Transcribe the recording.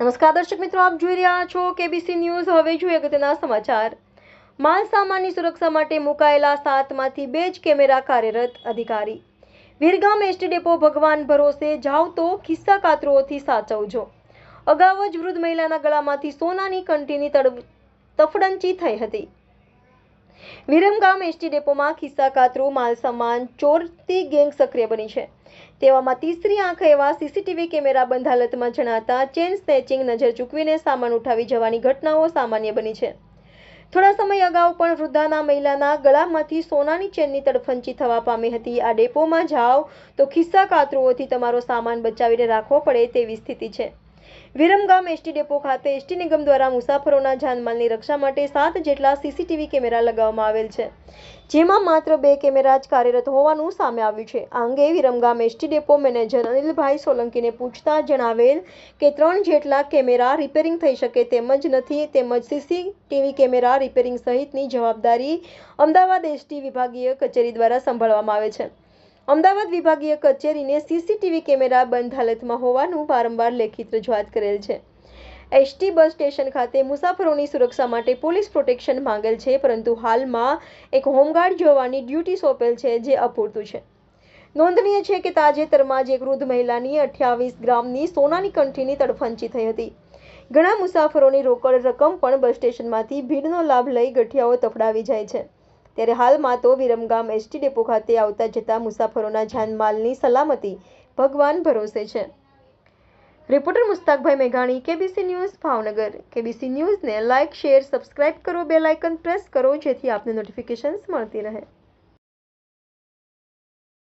નમસ્કાર દર્શક મિત્રો, આપ જોઈ રહ્યા છો કેબીસી ન્યૂઝ હવે જોઈએ અગત્યના સમાચાર. માલ સામાનની સુરક્ષા માટે મુકાયેલા સાતમાંથી બે જ કેમેરા કાર્યરત અધિકારી. વીરગામ એસટી ડેપો ભગવાન ભરોસે જાવ તો ખિસ્સા કાતરોથી સાચવજો. અગાઉ જ વૃદ્ધ મહિલાના ગળામાંથી સોનાની કંઠીની તડ, તફડંચી થઈ હતી. વિરમગામ એસટી ડેપોમાં ખિસ્સા કાતરું, માલ સામાન ચોરતી ગેંગ સક્રિય બની છે. તેવામાં તીસરી આંખ એવા સીસીટીવી કેમેરા બંધ હાલતમાં જણાતા ચેન સ્નેચિંગ નજર ચૂકવીને સામાન ઉઠાવી જવાની ઘટનાઓ સામાન્ય બની છે. થોડા સમય અગાઉ પણ વૃદ્ધાના મહિલાના ગળામાંથી સોનાની ચેનની તડફંચી થવા પામી હતી. આ ડેપોમાં જાઓ તો ખિસ્સા કાતરુઓથી તમારો સામાન બચાવીને રાખવો પડે તેવી સ્થિતિ છે. વિરમગામ એસટી ડેપો ખાતે એસટી નિગમ દ્વારા મુસાફરોના જાનમાલની રક્ષા માટે સાત જેટલા સીસીટીવી કેમેરા લગાવવામાં આવેલ છે. જેમાં માત્ર બે કેમેરા જ કાર્યરત હોવાનું સામે આવ્યું છે. આ અંગે Viramgam ST depot manager Anilbhai સોલંકીને પૂછતા જણાવેલ કે ત્રણ જેટલા કેમેરા રિપેરિંગ થઈ શકે તેમજ નથી તેમજ સીસીટીવી કેમેરા રિપેરિંગ સહિતની જવાબદારી અમદાવાદ એસટી વિભાગીય કચેરી દ્વારા સંભાળવામાં આવે છે. અમદાવાદ વિભાગીય કચેરીને સીસીટીવી કેમેરા બંધ હાલતમાં હોવાનું વારંવાર લેખિત રજૂઆત કરેલ છે. એસટી બસ સ્ટેશન ખાતે મુસાફરોની સુરક્ષા માટે પોલીસ પ્રોટેક્શન માંગેલ છે, પરંતુ હાલમાં એક હોમગાર્ડ જોવાની ડ્યુટી સોંપેલ છે જે અપૂરતું છે. નોંધનીય છે કે તાજેતરમાં જ એક વૃદ્ધ મહિલાની અઠ્યાવીસ ગ્રામની સોનાની કંઠીની તડફંચી થઈ હતી. ઘણા મુસાફરોની રોકડ રકમ પણ બસ સ્ટેશનમાંથી ભીડનો લાભ લઈ ગઠિયાઓ તફડાવી જાય છે. ત્યારે હાલમાં તો વિરમગામ એસટી ડેપો ખાતે આવતા જતા મુસાફરોના જાનમાલની સલામતી ભગવાન ભરોસે છે. રિપોર્ટર મુસ્તાકભાઈ મેઘાણી, કેબીસી ન્યૂઝ, ભાવનગર. કેબીસી ન્યૂઝને લાઇક શેર, સબસ્ક્રાઇબ કરો, બેલ આઇકન પ્રેસ કરો, જેથી આપને નોટિફિકેશન્સ મળતી રહે.